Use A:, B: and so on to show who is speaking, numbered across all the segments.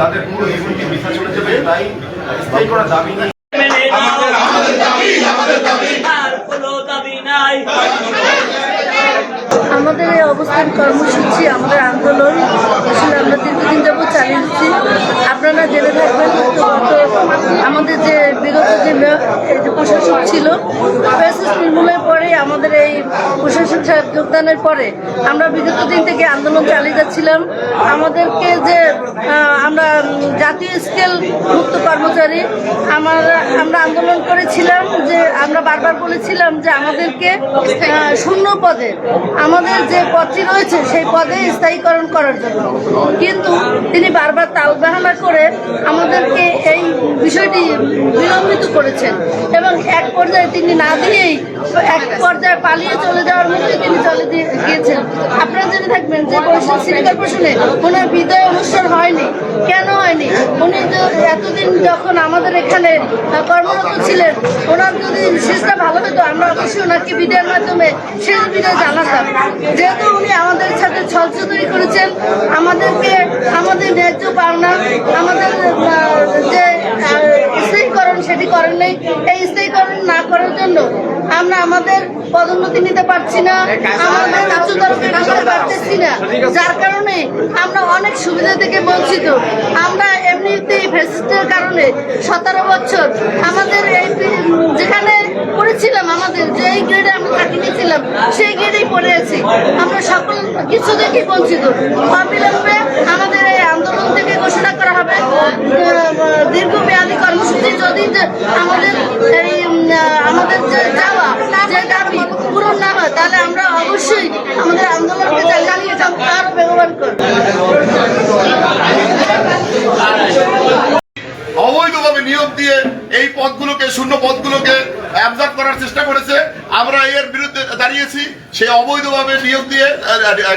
A: তাদের পুরো ইউনিটি চলে যাবে তাই স্থায়ী করা দাবি নিয়ে
B: নাও। আর কোনো দাবি নাই।
C: আমাদের এই অবস্থান কর্মসূচি আমাদের আন্দোলন আসলে আমরা দীর্ঘদিন যাবত চালিয়ে দিচ্ছি আপনারা জেনে থাকবেন আমাদের যে বিগত যে মেয়র ছিল। ফ্যাসিস্ট নির্মূলের পরে আমাদের এই প্রশাসক সাহেব যোগদানের পরে আমরা বিগত দিন থেকে আন্দোলন চালিয়ে যাচ্ছিলাম। আমাদেরকে যে আমরা জাতীয় স্কেল মুক্ত কর্মচারী, আমরা আমরা আন্দোলন করেছিলাম যে, আমরা বারবার বলেছিলাম যে আমাদেরকে শূন্য পদে আমাদের যে পদটি রয়েছে সেই পদে স্থায়ীকরণ করার জন্য। কিন্তু তিনি বারবার তালবাহানা করে আমাদেরকে এই বিষয়টি বিলম্বিত করেছেন এবং এক পর্যায়ে তিনি না দিয়েই এক পর্যায়ে পালিয়ে চলে যাওয়ার মধ্যে তিনি চলে গিয়েছেন। আপনারা জেনে থাকবেন যে বরিশাল সিটি কর্পোরেশনে ওনার বিদায় অনুষ্ঠান হয়নি। কেন হয়নি? উনি এতদিন যখন আমাদের এখানে কর্মরত ছিলেন, ওনার যদি শেষটা ভালো হতো, আমরা অবশ্যই ওনাকে বিদায়ের মাধ্যমে শেষ বিদায় জানাতাম। যেহেতু উনি আমাদের সাথে ছলচতুরি করেছেন, আমাদেরকে, আমাদের ন্যায্য পাওনা, আমাদের আহ, যে আহ, স্থায়ীকরণ সেটি করেন নেই এই স্থায়ীকরণ না করার জন্য আমরা আমাদের পদোন্নতি নিতে পারছি না আমাদের উচ্চতর করতে পারতেছি না। যার কারণে আমরা অনেক সুবিধা থেকে বঞ্চিত। আমরা এমনিতেই ফেসিস্টের কারণে সতেরো বছর আমাদের এই যেখানে পড়েছিলাম আমাদের যেই গ্রেডে আমরা চাকরি নিয়েছিলাম সেই গ্রেডেই পড়ে আছি। আমরা সকল কিছু থেকে বঞ্চিত। অবিলম্বে আমাদের এই আন্দোলন থেকে ঘোষণা করা হবে আহ, দীর্ঘমেয়াদী কর্মসূচি যদি যে আমাদের এই আমাদের যে যাওয়া যে দাবি পূরণ না হয়, তাহলে আমরা অবশ্যই আমাদের আন্দোলনকে চালিয়ে যাব আরও বেগবান করব।
D: অবৈধভাবে নিয়োগ দিয়ে এই পদগুলোকে, শূন্য পদগুলোকে অ্যাবজর্ব করার চেষ্টা করেছে। আমরা এর বিরুদ্ধে দাঁড়িয়েছি। সেই অবৈধভাবে নিয়োগ দিয়ে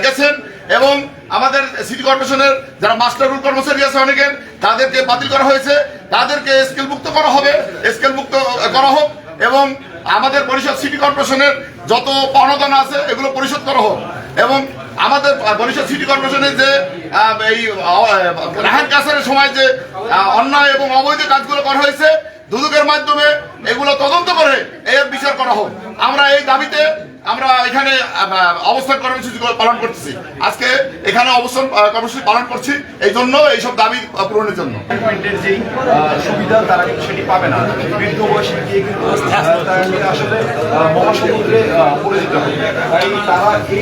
D: গেছেন। এবং আমাদের সিটি কর্পোরেশনের যারা মাস্টার রুল কর্মচারী আছে অনেকের, তাদেরকে বাতিল করা হয়েছে। তাদেরকে স্কেল মুক্ত করা হবে স্কেল মুক্ত করা হোক এবং আমাদের বরিশাল সিটি কর্পোরেশনের যত পাওনাদানা আছে, এগুলো পরিশোধ করা হোক। এবং আমাদের বরিশাল সিটি কর্পোরেশনের যে এই রাহান কাসারের সময় যে অন্যায় এবং অবৈধ কাজগুলো করা হয়েছে, দুদকের মাধ্যমে এগুলো তদন্ত করে এর বিচার করা হোক। আমরা এই দাবিতে আমরা এখানে অবস্থান কর্মসূচি পালন করতেছি। আজকে এখানে অবস্থান কর্মসূচি পালন করছি। এই জন্য এইসব দাবি পূরণের জন্য।
A: যেই আহ, সুবিধা তারা কিন্তু সেটি পাবে না। বৃদ্ধ বয়সে গিয়ে কিন্তু তারা আসলে মহাসমুদ্রে আহ, পড়ে যেতে হবে। তাই তারা এই